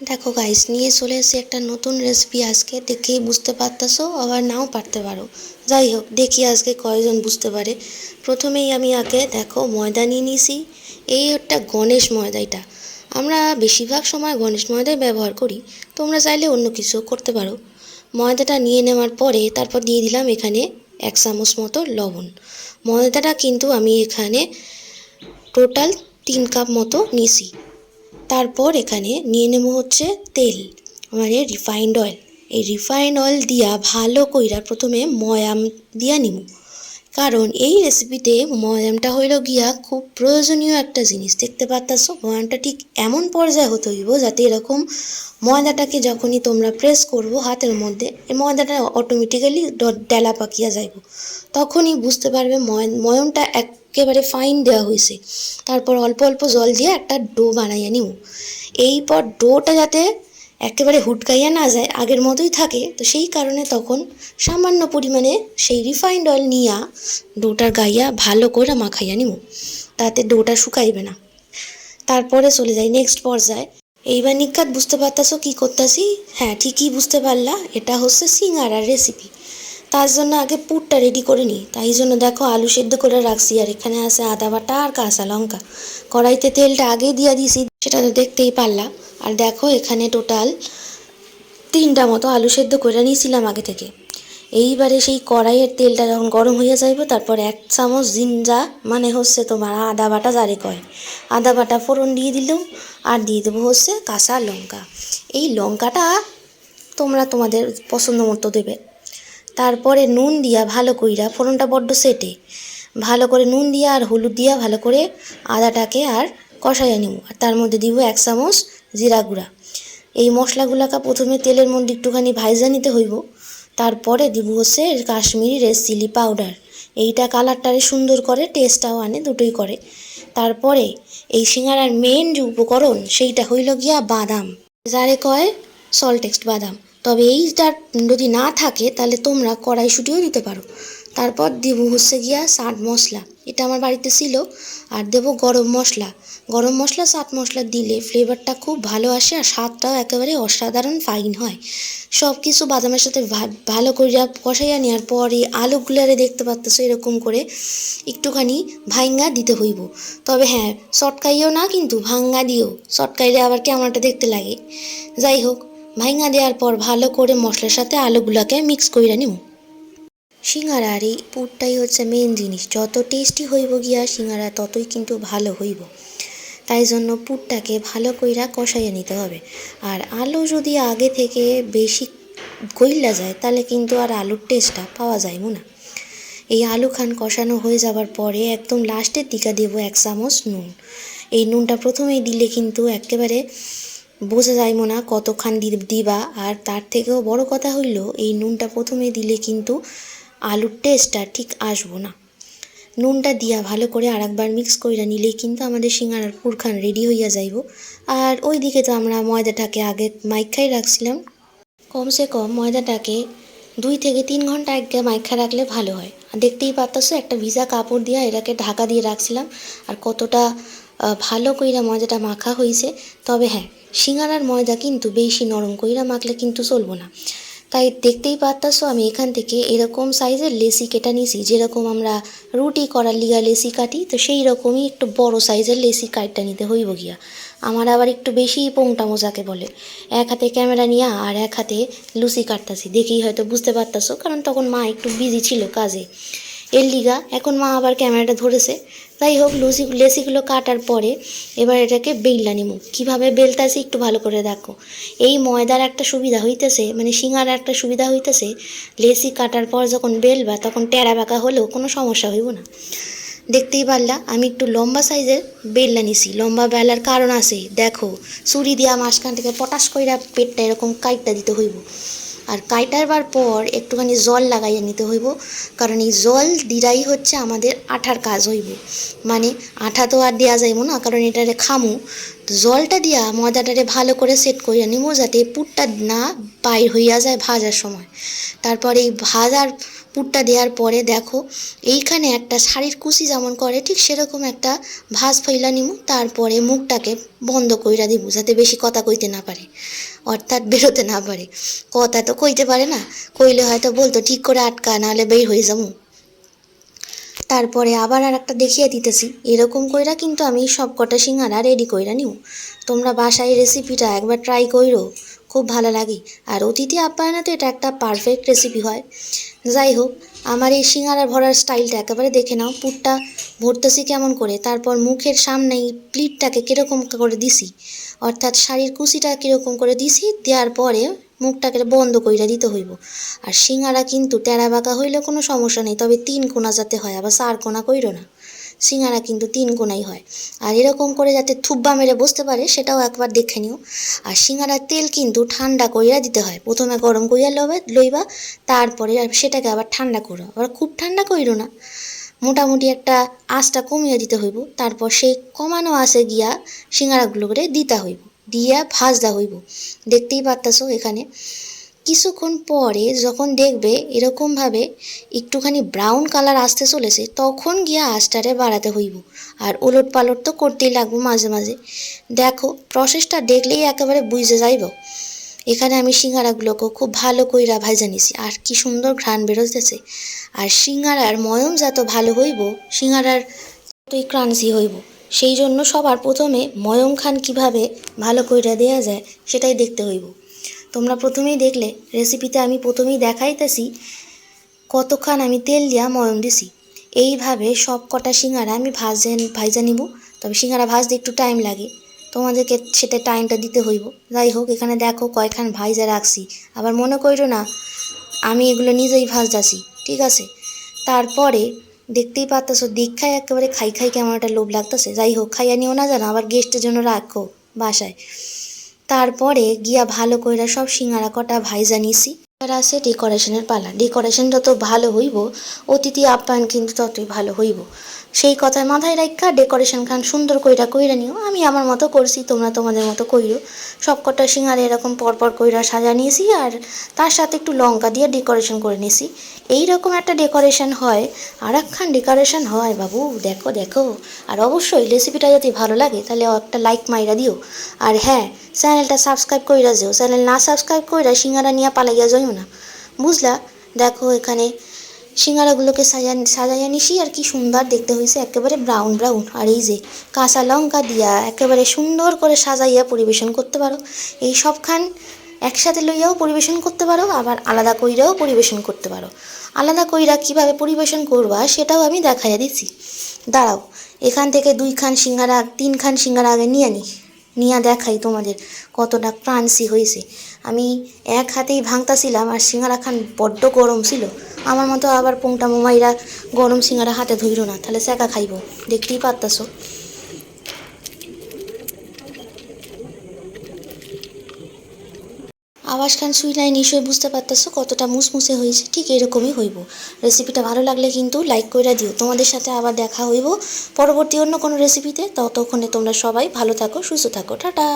দেখো গাইস নিয়ে চলে এসেছি একটা নতুন রেসিপি আজকে। দেখেই বুঝতে পারতেছো, আবার নাও পারতে পারো। যাই হোক, দেখি আজকে কয়জন বুঝতে পারে। প্রথমেই আমি আগে, দেখো, ময়দা নিয়ে নিয়েছি। এই একটা গণেশ ময়দা এটা। আমরা বেশিরভাগ সময় গণেশ ময়দাই ব্যবহার করি। তোমরা চাইলে অন্য কিছু করতে পারো। ময়দাটা নিয়ে নেওয়ার পরে, তারপর দিয়ে দিলাম এখানে এক চামচ মতো লবণ। ময়দাটা কিন্তু আমি এখানে টোটাল তিন কাপ মতো নিয়েছি। তারপর এখানে নিয়ে নেব হচ্ছে তেল মানে রিফাইন্ড অয়েল এই রিফাইন্ড অয়েল দিয়া ভালো কইরা প্রথমে ময়াম দিয়া নিব। কারণ এই রেসিপিতে ময়ামটা হইল গিয়া খুব প্রয়োজনীয় একটা জিনিস, দেখতে পারতাছো? ময়ামটা ঠিক এমন পর্যায়ে হতে হইব যাতে এরকম ময়দাটাকে যখনই তোমরা প্রেস করব হাতের মধ্যে, এই ময়দাটা অটোমেটিক্যালি ডেলা পাকিয়া যাইব। তখনই বুঝতে পারবে ময়, ময়মটা একেবারে ফাইন দেওয়া হয়েছে তারপর অল্প অল্প জল দিয়ে একটা ডো বানাইয়া নিব এই পর ডোটা যাতে একেবারে হুটকাইয়া না যায়, আগের মতোই থাকে, তো সেই কারণে তখন সামান্য পরিমাণে সেই রিফাইন্ড অয়েল নিয়া ডোটার গাইয়া ভালো করে মাখাইয়া নিব তাতে ডোটা শুকাইবে না। তারপরে চলে যাই নেক্সট পর্যায়ে। এইবার নিকাত বুঝতে পারতাছো কি করতেছি? হ্যাঁ ঠিকই বুঝতে পারলা। এটা হচ্ছে সিঙ্গারার রেসিপি তার জন্য আগে পুরটা রেডি করে নিই তাই জন্য দেখো আলু সেদ্ধ করে রাখছি, আর এখানে আছে আদা বাটা আর কাঁচা লঙ্কা। কড়াইতে তেলটা আগে দিয়ে দিয়েছি, সেটা তো দেখতেই পারলাম। আর দেখো এখানে টোটাল তিনটা মতো আলু সেদ্ধ করে নিয়েছিলাম আগে থেকে। এইবারে সেই কড়াইয়ের তেলটা যখন গরম হয়ে যাইব, তারপর এক চামচ জিঞ্জা মানে হচ্ছে তোমার আদা বাটা যারে কয়, আদা বাটা ফোড়ন দিয়ে দিলাম, আর দিয়ে দেবো হচ্ছে কাঁচা লঙ্কা। এই লঙ্কাটা তোমরা তোমাদের পছন্দ মতো দেবে। তারপরে নুন দিয়া ভালো কইরা, ফোড়নটা বড্ড সেটে, ভালো করে নুন দিয়া আর হলুদ দিয়া ভালো করে আদাটাকে আর কষাইয়া নিব আর তার মধ্যে দিব এক চামচ জিরা গুঁড়া। এই মশলাগুলাকে প্রথমে তেলের মধ্যে একটুখানি ভাইজা নিতে হইব। তারপরে দিব হচ্ছে কাশ্মীরি রেড চিলি পাউডার। এইটা কালারটারে সুন্দর করে, টেস্টটাও আনে, দুটোই করে। তারপরে এই সিঙ্গারার মেন যে উপকরণ, সেইটা হইল গিয়া বাদাম। যারে কয় সল্টেক্সড বাদাম। তবে এইটার যদি না থাকে, তাহলে তোমরা কড়াইশুটিও দিতে পারো। তারপর দেবো হচ্ছে গিয়া চাট মশলা। এটা আমার বাড়িতে ছিল, আর দেবো গরম মশলা। গরম মশলা, চাট মশলা দিলে ফ্লেভারটা খুব ভালো আসে, আর স্বাদটাও একেবারে অসাধারণ ফাইন হয়। সব কিছু বাদামের সাথে ভালো করে কষাইয়া নেওয়ার পরে আলুগুলারে দেখতে পাচ্তেছো এরকম করে একটুখানি ভাঙ্গা দিতে হইব। তবে হ্যাঁ চটকাইও না কিন্তু ভাঙ্গা দিও। চটকাইলে আবার কেমনটা দেখতে লাগে। যাই হোক ভাঙ্গা দেওয়ার পর ভালো করে মশলার সাথে আলুগুলাকে মিক্স কইরা নিব সিঙ্গারার এই পুরটাই হচ্ছে মেন জিনিস। যত টেস্টি হইব গিয়া সিঙ্গারা ততই কিন্তু ভালো হইব। তাই জন্য পুরটাকে ভালো কইরা কষাইয়া নিতে হবে। আর আলু যদি আগে থেকে বেশি গইলা যায়, তাহলে কিন্তু আর আলুর টেস্টটা পাওয়া যায় না। এই আলু খান কষানো হয়ে যাবার পরে একদম লাস্টের দিকে দেব এক চামচ নুন। এই নুনটা প্রথমেই দিলে কিন্তু একেবারে বোঝা যাইব না কতক্ষণ দিবা। আর তার থেকেও বড় কথা হইল, এই নুনটা প্রথমে দিলে কিন্তু আলুর টেস্টটা ঠিক আসব না। নুনটা দিয়া ভালো করে আরেকবার মিক্স কইরা নিলেই কিন্তু আমাদের সিঙ্গারার পুরখান রেডি হইয়া যাইব। আর ওই দিকে তো আমরা ময়দাটাকে আগে মাইখাই রাখছিলাম। কমসে কম ময়দাটাকে দুই থেকে তিন ঘণ্টা আগে মাইখা রাখলে ভালো হয়। দেখতেই পারতেছো, একটা ভিজা কাপড় দিয়া এটাকে ঢাকা দিয়ে রাখছিলাম। আর কতটা ভালো কইরা ময়দাটা মাখা হয়েছে তবে হ্যাঁ সিঙ্গারার ময়দা কিন্তু বেশি নরম কইরা মাখলে কিন্তু চলবো না। তাই দেখতেই পারতাছো, আমি এখান থেকে এরকম সাইজের লেসি কেটে নিছি, যেরকম আমরা রুটি করার লিগা লেসি কাটি, তো সেই রকমই একটু বড় সাইজের লেসি কাটটা নিতে হইব গিয়া। আমার আবার একটু বেশি পোংটা মোজাকে বলে। এক হাতে ক্যামেরা নিয়ে আর এক হাতে লুচি কাটতাছি, দেখেই হয়তো বুঝতে পারতাছো, কারণ তখন মা একটু বিজি ছিল কাজে। এর লিগা, এখন মা আবার ক্যামেরাটা ধরেছে। যাই হোক, লুচি লেসিগুলো কাটার পরে এবার এটাকে বেললা নিমু কীভাবে বেলতাছি একটু ভালো করে দেখো। এই ময়দার একটা সুবিধা হইতেছে মানে সিঙ্গার একটা সুবিধা হইতেছে লেসি কাটার পর যখন বেলবা, তখন টেরা বাঁকা হলেও কোনো সমস্যা হইব না। দেখতেই পারলা, আমি একটু লম্বা সাইজের বেললা নিছি। লম্বা বেলার কারণ আছে, দেখো, ছুরি দিয়া মাঝখান থেকে পটাশ কইরা পেটটা এরকম কাইটটা দিতে হইব। আর কাইটারবার পর একটুখানি জল লাগাইয়া নিতে হইব, কারণ এই জল দিরাই হচ্ছে আমাদের আঠার কাজ হইব। মানে আঠা তো আর দেওয়া যাইব না, কারণ এটারে খামু। তো জলটা দিয়া ময়দাটারে ভালো করে সেট করিয়া নিব যাতে পুরটা না বাইর হইয়া যায় ভাজার সময়। তারপর এই ভাজার পুরটা দেওয়ার পরে দেখো, এইখানে একটা শাড়ির কুচি যেমন করে, ঠিক সেরকম একটা ভাঁজ ফইলা নিমু, তারপরে মুখটাকে বন্ধ কইরা দিব যাতে বেশি কথা কইতে না পারে। অর্থাৎ বেরোতে না পারে। কথা তো কইতে পারে না। কইলে হয়তো বলতো, ঠিক করে আটকা, নাহলে বের হয়ে যাব। তারপরে আবার আর একটা দেখিয়ে দিতেছি। এরকম কইরা কিন্তু আমি সব কটা সিঙ্গারা রেডি কইরা নিউ তোমরা বাসায় রেসিপিটা একবার ট্রাই কইরো। খুব ভালো লাগে। আর অতিথি আপ্যায়নে তো এটা একটা পারফেক্ট রেসিপি হয়। যাই হোক, আমার এই সিঙ্গারা ভরার স্টাইলটা একেবারে দেখে নাও, পুরটা ভরতেছি কেমন করে, তারপর মুখের সামনে এই প্লিটটাকে কীরকম করে দিছি, অর্থাৎ শাড়ির কুচিটা কীরকম করে দিছি, দেওয়ার পরে মুখটাকে বন্ধ কইরা দিতে হইব। আর সিঙ্গারা কিন্তু টেরা বাঁকা হইলে কোনো সমস্যা নেই, তবে তিন কোনা যাতে হয়, আবার চার কোনা কইরো না। সিঙ্গারা কিন্তু তিন কোনাই হয়। আর এরকম করে যাতে থুব্বা মেরে বসতে পারে, সেটাও একবার দেখে নিও। আর সিঙ্গারার তেল কিন্তু ঠান্ডা কইরা দিতে হয়। প্রথমে গরম করিয়া লবে লইবা, তারপরে আর সেটাকে আবার ঠান্ডা করো। আবার খুব ঠান্ডা কইরো না। মোটামুটি একটা আঁচটা কমিয়ে দিতে হইব। তারপর সেই কমানো আঁচে গিয়া সিঙ্গারাগুলো করে দিতে হইব। দিয়া ভাজদা হইব। দেখতেই পারতাছো এখানে। কিছুক্ষণ পরে যখন দেখবে এরকমভাবে একটুখানি ব্রাউন কালার আসতে চলেছে, তখন গিয়া আঁচটারে বাড়াতে হইব। আর ওলট পালট তো করতেই লাগবো মাঝে মাঝে। দেখো প্রসেসটা দেখলেই একেবারে বুঝে যাইব। এখানে আমি সিঙ্গারাগুলোকে খুব ভালো কইরা ভাজা নিছি। আর কি সুন্দর ঘ্রাণ বেরোতেছে। আর সিঙ্গারার ময়ম যত ভালো হইব, সিঙ্গারার ততই ক্রান্সি হইব, সেই জন্য সবার প্রথমে ময়ম খান কীভাবে ভালো কইরা দেয়া যায়, সেটাই দেখতে হইব। তোমরা প্রথমেই দেখলে রেসিপিতে আমি প্রথমেই দেখাইতেছি কতক্ষণ আমি তেল দিয়া ময়ম দিছি। এইভাবে সব কটা সিঙ্গারা আমি ভাজে ভাজা নিব, তবে সিঙ্গারা ভাজতে একটু টাইম লাগে। তোমাদেরকে সেটা টাইমটা দিতে হইব। যাই হোক, এখানে দেখো কয়খান ভাইজা রাখছি। আবার মনে কইরো না, আমি এগুলো নিজেই ভাজতাছি, ঠিক আছে? তারপরে দেখতেই পারতেছো, দীক্ষায় একেবারে খাই খাই কেমন একটা লোভ লাগতেছে। যাই হোক, খাইয়া নিও না জানো আবার গেস্টের জন্য রাখো বাসায়। তারপরে গিয়া ভালো কইরা সব সিঙ্গারা কটা ভাইজা নিছি আর আছে ডেকোরেশনের পালা। ডেকোরেশন যত ভালো হইব, অতিথি আপ্যায়ন কিন্তু ততই ভালো হইব। সেই কথায় মাথায় রাখা ডেকোরেশন খান সুন্দর কইরা কইরা নিও। আমি আমার মতো করছি, তোমরা তোমাদের মতো কইরো। সব কটা সিঙ্গারে এরকম পরপর কইরা সাজা নিয়েছি আর তার সাথে একটু লঙ্কা দিয়ে ডেকোরেশন করে নিয়েছি। এই রকম একটা ডেকোরেশন হয় আর একখান ডেকোরেশন হয় বাবু, দেখো দেখো। আর অবশ্যই রেসিপিটা যদি ভালো লাগে, তাহলে একটা লাইক মাইরা দিও। আর হ্যাঁ চ্যানেলটা সাবস্ক্রাইব কইরা যেও। চ্যানেল না সাবস্ক্রাইব কইরা সিঙ্গারা নিয়ে পালাইয়া যাইও না। বুঝলা? দেখো এখানে সিঙ্গারাগুলোকে সাজা সাজাইয়া নিছি আর কি সুন্দর দেখতে হয়েছে। একেবারে ব্রাউন ব্রাউন আর এই যে কাঁচা লঙ্কা দিয়া একেবারে সুন্দর করে সাজাইয়া পরিবেশন করতে পারো। এই সবখান একসাথে লইয়াও পরিবেশন করতে পারো, আবার আলাদা কইরাও পরিবেশন করতে পারো। আলাদা কইরা কীভাবে পরিবেশন করবা সেটাও আমি দেখাইয়া দিচ্ছি। দাঁড়াও, এখান থেকে দুই দুইখান সিঙ্গারা, তিনখান সিঙ্গারা আগে নিয়ে নিই নিয়ে দেখাই তোমাদের কতটা ক্রান্সি হয়েছে। আমি এক হাতেই ভাঙতাছিলাম আর সিঙ্গারা খান বড্ড গরম ছিল। আমার মতো আবার পোংটা মোমাইরা গরম সিঙ্গারা হাতে ধইল না, তাহলে সেকা খাইব। দেখতেই পারতাছো। আওয়াজ খান শুই নাই নিশ্চয়ই বুঝতে পারতেছো কতটা মুসমুসে হয়েছে। ঠিক এরকমই হইব। রেসিপিটা ভালো লাগলে কিন্তু লাইক করে দিও। তোমাদের সাথে আবার দেখা হইব পরবর্তী অন্য কোনো রেসিপিতে ততক্ষণে তোমরা সবাই ভালো থাকো, সুস্থ থাকো। টাটা!